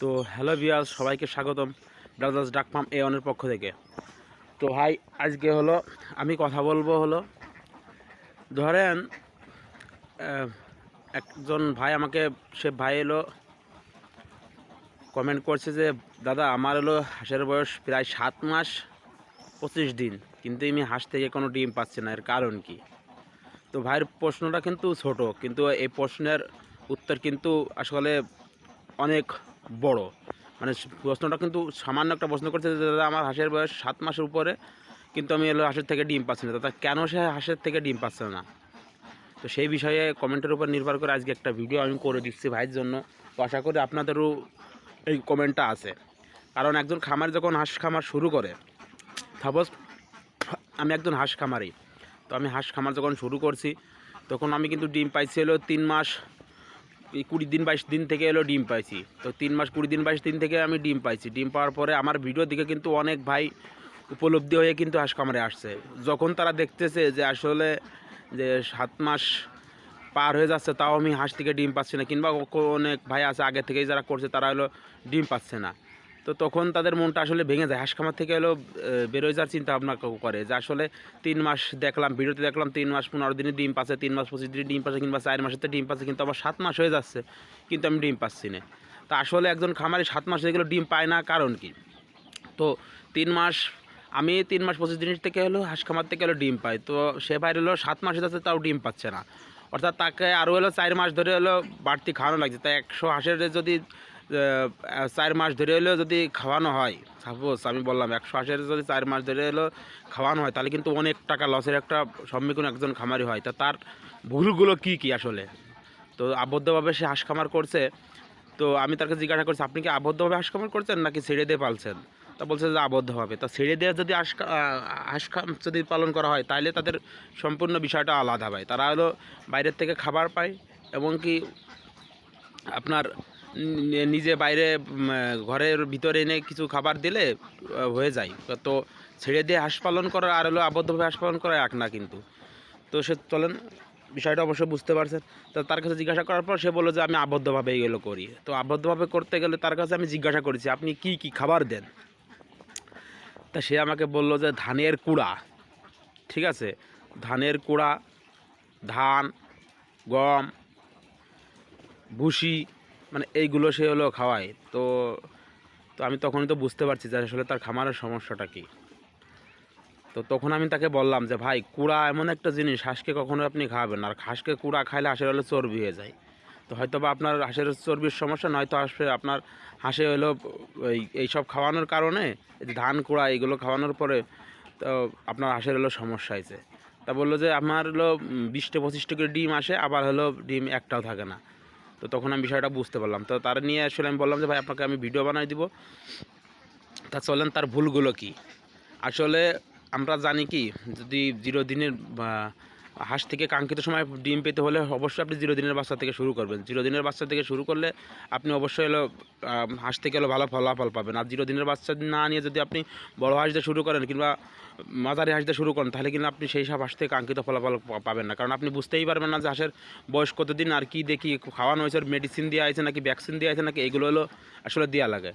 তো হ্যালো বিয়াস সবাইকে স্বাগতম ব্রাদার্স ডাক ফার্ম এ অনের পক্ষ থেকে। তো ভাই, আজকে হলো আমি কথা বলব হলো, ধরেন একজন ভাই আমাকে, সে ভাই এলো কমেন্ট করছে যে, দাদা, আমার হলো হাঁসের বয়স প্রায় সাত মাস পঁচিশ দিন, কিন্তু আমি হাঁস থেকে কোনো ডিম পাচ্ছি না, এর কারণ কি? তো ভাইয়ের প্রশ্নটা কিন্তু ছোট, কিন্তু এই প্রশ্নের উত্তর কিন্তু আসলে অনেক বড়। মানে প্রশ্নটা কিন্তু সামান্য একটা প্রশ্ন করছে যে, দাদা আমার হাঁসের বয়স সাত মাসের উপরে, কিন্তু আমি এলো হাঁসের থেকে ডিম পাচ্ছি না। দাদা, কেন সে হাঁসের থেকে ডিম পাচ্ছে না? তো সেই বিষয়ে কমেন্টের উপর নির্ভর করে আজকে একটা ভিডিও আমি করে দিচ্ছি ভাইয়ের জন্য। তো আশা করি আপনাদেরও এই কমেন্টটা আছে। কারণ একজন খামার যখন হাঁস খামার শুরু করে সাপোজ আমি একজন হাঁস খামারি, তো আমি হাঁস খামার যখন শুরু করছি, তখন আমি কিন্তু ডিম পাইছি হলো তিন মাস কুড়ি দিন বাইশ দিন থেকে এলো ডিম পাইছি। তো তিন মাস কুড়ি দিন বাইশ দিন থেকে আমি ডিম পাইছি। ডিম পাওয়ার পরে আমার ভিডিও দিকে কিন্তু অনেক ভাই উপলব্ধি হয়ে কিন্তু হাঁস খামারে আসছে। যখন তারা দেখতেছে যে আসলে যে সাত মাস পার হয়ে যাচ্ছে, তাও আমি হাঁস থেকে ডিম পাচ্ছি না। কিংবা অনেক ভাই আছে, আগে থেকেই যারা করছে, তারা হলো ডিম পাচ্ছে না। তো তখন তাদের মনটা আসলে ভেঙে যায়। হাঁস খামার থেকে এলো বেরোয় যাওয়ার চিন্তা ভাবনা করে যে আসলে তিন মাস দেখলাম, ভিডিওতে দেখলাম তিন মাস, পনেরো দিনে ডিম পাচ্ছে, তিন মাস, পঁচিশ দিনে ডিম পাচ্ছে, কিংবা চার মাসেতে ডিম পাচ্ছে, কিন্তু আমার সাত মাস হয়ে যাচ্ছে, কিন্তু আমি ডিম পাচ্ছি না। তা আসলে একজন খামারি সাত মাস এগুলো ডিম পায় না, কারণ কি? তো তিন মাস, আমি তিন মাস, পঁচিশ দিনের থেকে হলো হাঁস খামার থেকে হলো ডিম পাই, তো সে বাইরে হলো সাত মাস হয়ে যাচ্ছে, তাও ডিম পাচ্ছে না। অর্থাৎ তাকে আরও হলো চার মাস ধরে হলো বাড়তি খাওয়ানো লাগছে তাই একশো হাঁসের যদি চার মাস ধরে হলেও যদি খাওয়ানো হয় সাপোজ আমি বললাম একশো হাঁসের যদি চার মাস ধরে হলো খাওয়ানো হয়, তাহলে কিন্তু অনেক টাকা লসের একটা সম্মুখীন একজন খামারি হয়। তা তার ভুলগুলো কি কি আসলে? তো আবদ্ধভাবে সে হাঁস খামার করছে। তো আমি তাকে জিজ্ঞাসা করছি, আপনি কি আবদ্ধভাবে হাঁস খামার করছেন নাকি ছেড়ে দিয়ে পালছেন? তা বলছে যে আবদ্ধভাবে তা ছেড়ে দেওয়া যদি হাঁস হাঁস যদি পালন করা হয়, তাহলে তাদের সম্পূর্ণ বিষয়টা আলাদা হয়। তারা হলো বাইরের থেকে খাবার পায় এবং কি আপনার নিজে বাইরে ঘরের ভিতরে এনে কিছু খাবার দিলে হয়ে যায়। তো ছেড়ে দিয়ে হাঁস পালন করা আর হলো আবদ্ধভাবে হাঁস পালন করা এক না কিন্তু। তো সে চলেন, বিষয়টা অবশ্যই বুঝতে পারছেন। তো তার কাছে জিজ্ঞাসা করার পর সে বলল যে, আমি আবদ্ধভাবে এগুলো করি। তো আবদ্ধভাবে করতে গেলে তার কাছে আমি জিজ্ঞাসা করেছি, আপনি কি কি খাবার দেন? তা সে আমাকে বলল যে, ধানের কুড়া। ঠিক আছে? ধানের কুড়া, ধান, গম, ভুসি মানে এইগুলো সে হলো খাওয়ায়। তো তো আমি তখনই তো বুঝতে পারছি যে আসলে তার খামারের সমস্যাটা কী। তো তখন আমি তাকে বললাম যে, ভাই, কুড়া এমন একটা জিনিস, হাঁসকে কখনো আপনি খাওয়াবেন আর হাঁসকে কুড়া খাইলে হাঁসের হলে চর্বি হয়ে যায়। তো হয়তো বা আপনার হাঁসের চর্বির সমস্যা, নয়তো আসবে আপনার হাঁসে হলো এই, এইসব খাওয়ানোর কারণে ধান কুড়া এগুলো খাওয়ানোর পরে, তো আপনার হাঁসের হলো সমস্যা হয়েছে। তা বলল যে, আমার হলো বিশটা পঁচিশটা করে ডিম আসে, আবার হলো ডিম একটাও থাকে না। তো তখন আমি বিষয়টা বুঝতে পারলাম। তো তার নিয়ে আসলে আমি বললাম যে, ভাই, আপনাকে আমি ভিডিও বানাই দিব। তা চলেন, তার ভুলগুলো কি? আসলে আমরা জানি কি, যদি জিরো দিনের হাঁস থেকে কাঙ্ক্ষিত সময় ডিম পেতে হলে অবশ্যই আপনি জিরো দিনের বাচ্চা থেকে শুরু করবেন। জিরো দিনের বাচ্চা থেকে শুরু করলে আপনি অবশ্যই হলো হাঁস থেকে হলো ভালো ফলাফল পাবেন। আর জিরো দিনের বাচ্চা না নিয়ে যদি আপনি বড় হাঁস দিয়ে শুরু করেন কিংবা মাঝারি হাঁস দিয়ে শুরু করেন, তাহলে কিন্তু আপনি সেই সব হাঁস থেকে কাঙ্ক্ষিত ফলাফল পাবেন না। কারণ আপনি বুঝতেই পারবেন না যে হাঁসের বয়স কতদিন আর কি দেখি খাওয়ানো হয়েছে মেডিসিন দেওয়া আছে নাকি ভ্যাকসিন দেওয়া আছে নাকি এগুলো হলো আসলে দেওয়া লাগে।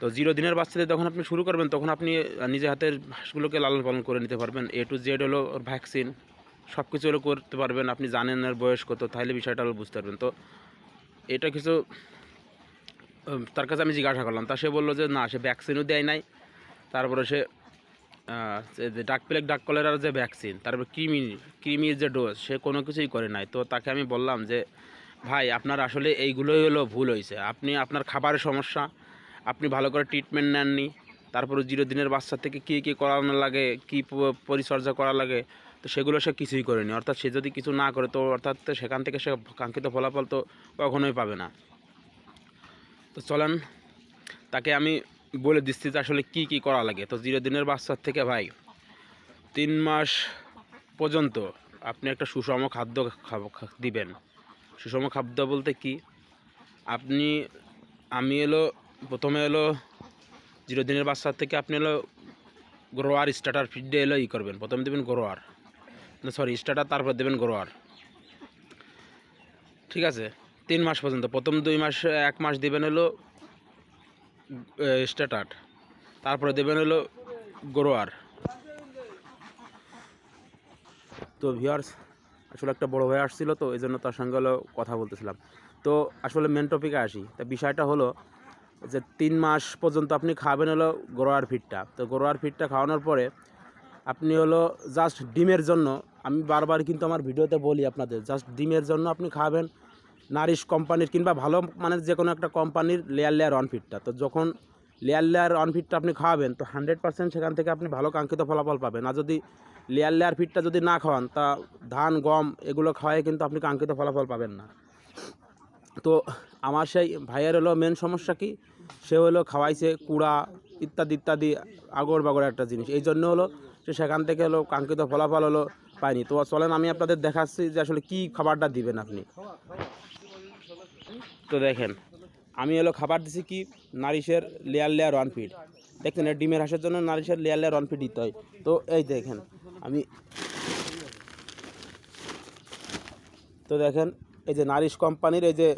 তো জিরো দিনের বাচ্চাদের যখন আপনি শুরু করবেন, তখন আপনি নিজের হাতের হাঁসগুলোকে লালন পালন করে নিতে পারবেন। এ টু জেড হলো ভ্যাকসিন সব কিছু হলো করতে পারবেন, আপনি জানেন এর বয়স কত, তাহলে বিষয়টা হলো বুঝতে পারবেন। তো এটা কিছু তার কাছে আমি জিজ্ঞাসা করলাম, তা সে বলল যে না, সে ভ্যাকসিনও দেয় নাই। তারপরে সে ডাক প্লেগ ডাক কলেরার যে ভ্যাকসিন তারপরে কৃমি কৃমির যে ডোজ সে কোনো কিছুই করে নাই। তো তাকে আমি বললাম যে, ভাই, আপনার আসলে এইগুলোই হলো ভুল হয়েছে আপনি, আপনার খাবারের সমস্যা, আপনি ভালো করে ট্রিটমেন্ট নেননি, তারপরে জিরো দিনের বাচ্চা থেকে কী কী করানো লাগে, কী পরিচর্যা করা লাগে তো সেগুলো সে কিছুই করেনি। অর্থাৎ সে যদি কিছু না করে, তো অর্থাৎ সেখান থেকে সে কাঙ্ক্ষিত ফলাফল তো কখনোই পাবে না। তো চলেন, তাকে আমি বলে দিচ্ছি যে আসলে কী কী করা লাগে। তো জিরো দিনের বাচ্চার থেকে ভাই, তিন মাস পর্যন্ত আপনি একটা সুষম খাদ্য দিবেন। সুষম খাদ্য বলতে কি? আপনি, আমি এলো, প্রথমে এলো জিরো দিনের বাচ্চার থেকে আপনি এলো গ্রোয়ার স্টার্টার ফিড এলো, ই করবেন। প্রথমে দেবেন গ্রোয়ার সরি স্টার্টার, তারপর দেবেন গ্রোয়ার। ঠিক আছে? তিন মাস পর্যন্ত। প্রথম দুই মাস, এক মাস দেবেন হলো স্টার্টার। তারপরে দেবেন হলো গ্রোয়ার। তো ভিউয়ার্স আসলে একটা বড় ভাই আসছিল তো, এই জন্য তার সঙ্গে হলো কথা বলতেছিলাম। তো আসলে মেন টপিকে আসি। তা বিষয়টা হলো যে তিন মাস পর্যন্ত আপনি খাবেন হলো গ্রোয়ার ফিডটা তো গ্রোয়ার ফিডটা খাওয়ানোর পরে আপনি হলো জাস্ট ডিমের জন্য আমি বারবার কিন্তু আমার ভিডিওতে বলি আপনাদের জাস্ট ডিমের জন্য আপনি খাবেন, নারিশ কোম্পানির কিংবা ভালো মানে যে কোনো একটা কোম্পানির লেয়ার লেয়ার অনফিটটা তো যখন লেয়ার লেয়ার অনফিটটা আপনি খাওয়াবেন তো হান্ড্রেড পার্সেন্ট সেখান থেকে আপনি ভালো কাঙ্ক্ষিত ফলাফল পাবেন। আর যদি লেয়ার লেয়ার ফিটটা যদি না খাওয়ান, তা ধান, গম এগুলো খাওয়াই কিন্তু আপনি কাঙ্ক্ষিত ফলাফল পাবেন না। তো আমার সেই ভাইয়ের হলো মেন সমস্যা কি? সে হলো খাওয়াইছে কুড়া, ইত্যাদি ইত্যাদি আগর বাগর একটা জিনিস। এই জন্য হলো সে সেখান থেকে হলো কাঙ্ক্ষিত ফলাফল হলো পায়নি তো চলেন, আমি আপনাদের দেখাচ্ছি যে আসলে কী খাবারটা দিবেন আপনি। তো দেখেন, আমি হলো খাবার দিছি কি? নারিশের লেয়ার লেয়ার ওয়ান ফিট দেখছেন এই ডিমের হাঁসের জন্য নারিশের লেয়ার লেয়ার ওয়ান ফিট দিতে হয়। তো এই দেখেন, আমি তো দেখেন, এই যে নারিশ কোম্পানির এই যে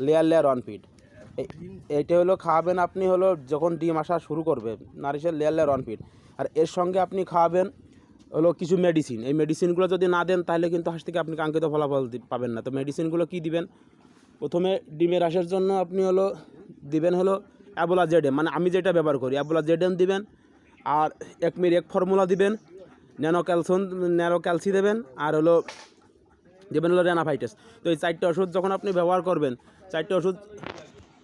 লেয়ার লেয়ার ওয়ান ফিট এইটা হলো খাওয়াবেন আপনি হলো যখন ডিম আসা শুরু করবে, নারিশের লেয়ার লেয়ার ওয়ান ফিট আর এর সঙ্গে আপনি খাওয়াবেন হলো কিছু মেডিসিন এই মেডিসিনগুলো যদি না দেন, তাহলে কিন্তু হাঁস থেকে আপনি কাঙ্ক্ষিত ফলাফল পাবেন না। তো মেডিসিনগুলো কী দিবেন? প্রথমে ডিমের আসার জন্য আপনি হলো, দিবেন হলো অ্যাবোলা জেডেম মানে আমি যেটা ব্যবহার করি অ্যাবোলা জেডেম দিবেন, আর এক মির এক ফর্মুলা দিবেন ন্যানো ক্যালসিয়াম ন্যানো ক্যালসি দেবেন, আর হলো দেবেন হলো রেনাফাইটাস তো এই চারটে ওষুধ যখন আপনি ব্যবহার করবেন, চারটে ওষুধ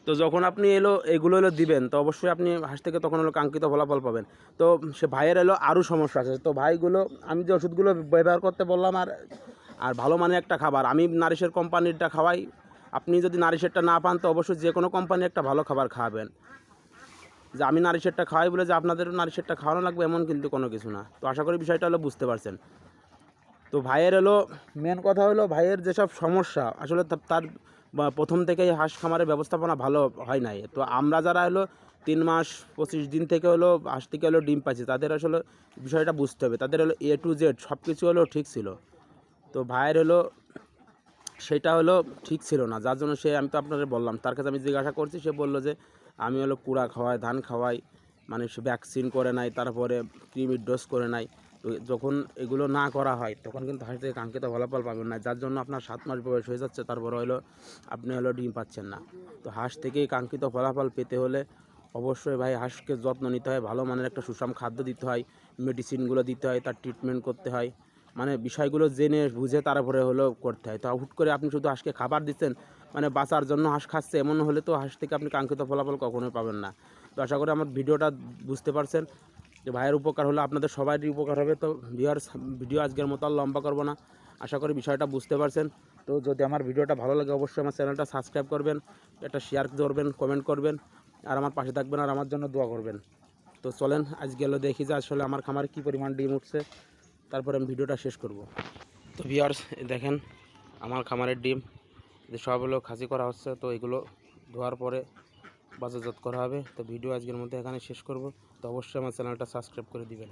তো যখন আপনি এলো, এগুলো এলো দিবেন, তো অবশ্যই আপনি হাঁস থেকে তখন হলো কাঙ্ক্ষিত ফলাফল পাবেন। তো সে ভাইয়ের এলো আরও সমস্যা আছে। তো ভাইগুলো, আমি যে ওষুধগুলো ব্যবহার করতে বললাম আর আর ভালো মানে একটা খাবার, আমি নারিশের কোম্পানিরটা খাওয়াই। আপনি যদি নারিশেরটা না পান, তো অবশ্যই যে কোনো কোম্পানির একটা ভালো খাবার খাওয়াবেন যে আমি নারিশেরটা খাওয়াই বলে যে আপনাদেরও নারিশেরটা খাওয়ানো লাগবে, এমন কিন্তু কোনো কিছু না। তো আশা করি বিষয়টা হলো বুঝতে পারছেন। তো ভাইয়ের হলো মেন কথা হলো ভাইয়ের যেসব সমস্যা, আসলে তার প্রথম থেকেই হাঁস খামারের ব্যবস্থাপনা ভালো হয় নাই। তো আমরা যারা হলো তিন মাস, পঁচিশ দিন থেকে হলো হাঁস থেকে হলো ডিম পাচ্ছি তাদের আসলে বিষয়টা বুঝতে হবে। তাদের হলো এ টু জেড সব কিছু হলো ঠিক ছিল। তো ভাইয়ের হলো সেটা হলো ঠিক ছিল না, যার জন্য সে, আমি তো আপনাদের বললাম, তার কাছে আমি জিজ্ঞাসা করছি, সে বলল যে আমি হলো কুড়া খাওয়াই, ধান খাওয়াই মানে ভ্যাকসিন করে নাই, তারপরে ক্রিমির ডোজ করে নাই। যখন এগুলো না করা হয়, তখন কিন্তু হাঁস থেকে কাঙ্ক্ষিত ফলাফল পাবেন না। যার জন্য আপনার সাত মাস বয়স হয়ে যাচ্ছে, তারপরে হলো আপনি হলো ডিম পাচ্ছেন না। তো হাঁস থেকেই কাঙ্ক্ষিত ফলাফল পেতে হলে অবশ্যই ভাই হাঁসকে যত্ন নিতে হয়, ভালো মানের একটা সুষম খাদ্য দিতে হয় মেডিসিনগুলো দিতে হয়, তার ট্রিটমেন্ট করতে হয়। মানে বিষয়গুলো জেনে বুঝে তারপরে হলো করতে হয়। তো হুট করে আপনি শুধু হাঁসকে খাবার দিচ্ছেন মানে বাঁচার জন্য হাঁস খাচ্ছে, এমন হলে তো হাঁস থেকে আপনি কাঙ্ক্ষিত ফলাফল কখনোই পাবেন না। তো আশা করি আমার ভিডিওটা বুঝতে পারছেন। যে ভাইয়ের উপকার হলো আপনাদের সবারই উপকার হবে। তো ভিউয়ার ভিডিও আজকের মতো আর লম্বা করব না। আশা করি বিষয়টা বুঝতে পারছেন। তো যদি আমার ভিডিওটা ভালো লাগে, অবশ্যই আমার চ্যানেলটা সাবস্ক্রাইব করবেন, একটা শেয়ার করবেন কমেন্ট করবেন, আর আমার পাশে থাকবেন আর আমার জন্য দোয়া করবেন। তো চলেন, আজকে হলো দেখি যে আসলে আমার খামারে কী পরিমাণ ডিম উঠছে। তারপরে আমি ভিডিওটা শেষ করব। তো ভিউয়ার্স দেখেন, আমার খামারের ডিম, যে সব হলো খাসি করা হচ্ছে, তো এগুলো ধোয়ার পরে বাজারজাত করা হবে। তো ভিডিও আজকের মধ্যে এখানে শেষ করব। তো অবশ্যই আমার চ্যানেলটা সাবস্ক্রাইব করে দিবেন।